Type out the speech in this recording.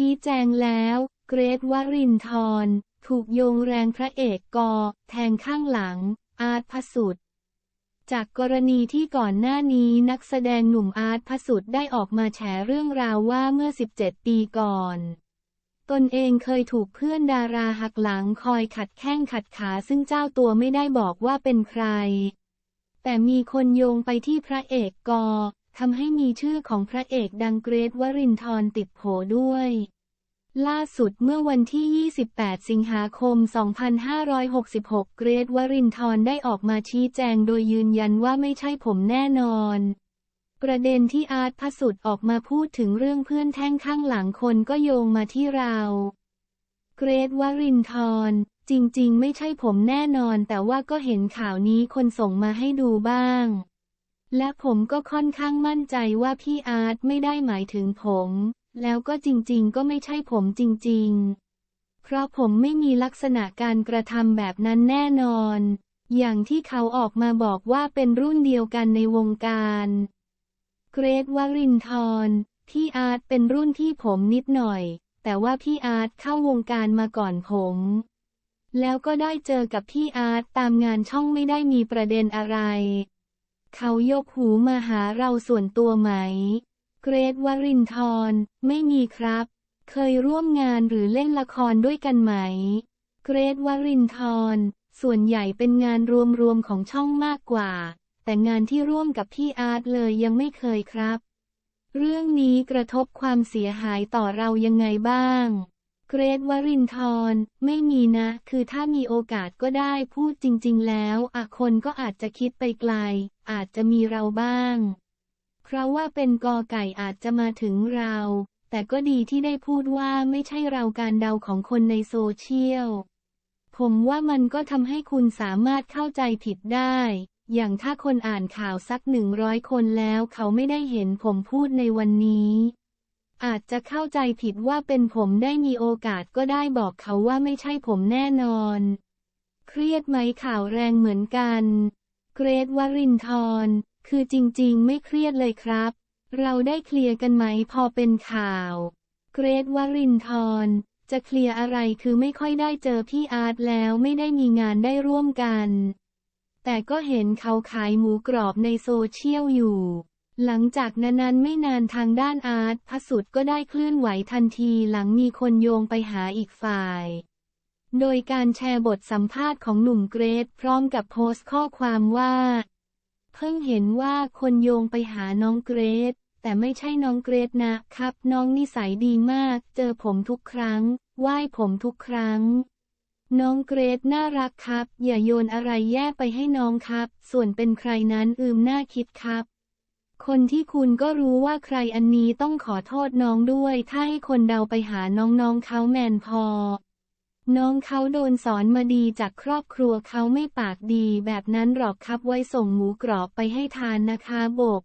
ชี้แจงแล้ว เกรทวรินทร์ถูกโยงแรงพระเอกกอ แทงข้างหลัง อาร์ตพสุดจากกรณีที่ก่อนหน้านี้นักแสดงหนุ่มอาร์ตพสุดได้ออกมาแฉเรื่องราวว่าเมื่อ 17 ปีก่อน ตนเองเคยถูกเพื่อนดาราหักหลังคอยขัดแข้งขัดขาซึ่งเจ้าตัวไม่ได้บอกว่าเป็นใคร แต่มีคนโยงไปที่พระเอกกอ ทำให้มีชื่อของพระเอกดังเกรทวรินทร์ติดโผด้วย ล่าสุดเมื่อวันที่ 28 สิงหาคม 2566 เกรทวรินทร์ได้ออกมาชี้แจงโดยยืนยันว่าไม่ใช่ผมแน่นอนประเด็นที่อาร์ตพสุดออกมาพูดถึงเรื่องเพื่อนแท่งข้างหลังคนก็โยงมาที่เรา เกรทวรินทร์จริงๆ ไม่ใช่ผมแน่นอน แต่ว่าก็เห็นข่าวนี้คนส่งมาให้ดูบ้าง และผมก็ค่อนข้างมั่นใจว่าพี่อาร์ตไม่ได้หมายถึงผม แล้วก็จริงๆ ก็ไม่ใช่ผมจริงๆ เพราะผมไม่มีลักษณะการกระทำแบบนั้นแน่นอน อย่างที่เขาออกมาบอกว่าเป็นรุ่นเดียวกันในวงการ เกรทวรินทร์พี่อาร์ตเป็นรุ่นที่ผมนิดหน่อย แต่ว่าพี่อาร์ตเข้าวงการมาก่อนผม แล้วก็ได้เจอกับพี่อาร์ตตามงานช่องไม่ได้มีประเด็นอะไร เขายกหูมาหาเราส่วนตัวไหม เกรทวรินทร์ไม่มีครับ เคยร่วมงานหรือเล่นละครด้วยกันไหม เกรทวรินทร์ส่วนใหญ่เป็นงานรวมๆของช่องมากกว่า แต่งานที่ร่วมกับพี่อาร์ตเลยยังไม่เคยครับ เรื่องนี้กระทบความเสียหายต่อเรายังไงบ้าง เกรทวรินทร์ไม่มีนะ คือถ้ามีโอกาสก็ได้พูดจริง ๆ แล้วอะคนก็อาจจะคิดไปไกล อาจจะมีเราบ้าง เพราะว่าเป็นกอไก่อาจจะมาถึงเรา แต่ก็ดีที่ได้พูดว่าไม่ใช่เราการเดาของคนในโซเชียล ผมว่ามันก็ทำให้คุณสามารถเข้าใจผิดได้ อย่างถ้าคนอ่านข่าวสักหนึ่งร้อยคนแล้วเขาไม่ได้เห็นผมพูดในวันนี้ อาจจะเข้าใจผิดว่าเป็นผมได้มีโอกาสก็ได้บอกเขาว่าไม่ใช่ผมแน่นอน เครียดไหมข่าวแรงเหมือนกัน เกรทวรินทร์คือจริงๆ ไม่เครียดเลยครับ เราได้เคลียร์กันไหมพอเป็นข่าว เกรทวรินทร์จะเคลียร์อะไรคือไม่ค่อยได้เจอพี่อาร์ตแล้วไม่ได้มีงานได้ร่วมกัน แต่ก็เห็นเขาขายหมูกรอบในโซเชียลอยู่ หลังจากนั้นๆไม่นานทางด้านอาร์ตพสุดก็ได้เคลื่อนไหวทันทีหลังมีคนโยงไปหาอีกฝ่าย โดยการแชร์บทสัมภาษณ์ของหนุ่มเกรทพร้อมกับโพสต์ข้อความว่า เพิ่งเห็นว่าคนโยงไปหาน้องเกรทแต่ไม่ใช่น้องเกรทนะครับ น้องนิสัยดีมาก เจอผมทุกครั้ง ไหว้ผมทุกครั้ง น้องเกรทน่ารักครับ อย่าโยนอะไรแย่ไปให้น้องครับ ส่วนเป็นใครนั้นอืมน่าคิดครับ คนที่คุณก็รู้ว่าใครอันนี้ต้องขอโทษน้องด้วย ถ้าให้คนเดาไปหาน้องๆเขาแมนพอ น้องเขาโดนสอนมาดีจากครอบครัวเขาไม่ปากดีแบบนั้นหรอกครับไว้ส่งหมูกรอบไปให้ทานนะคะบก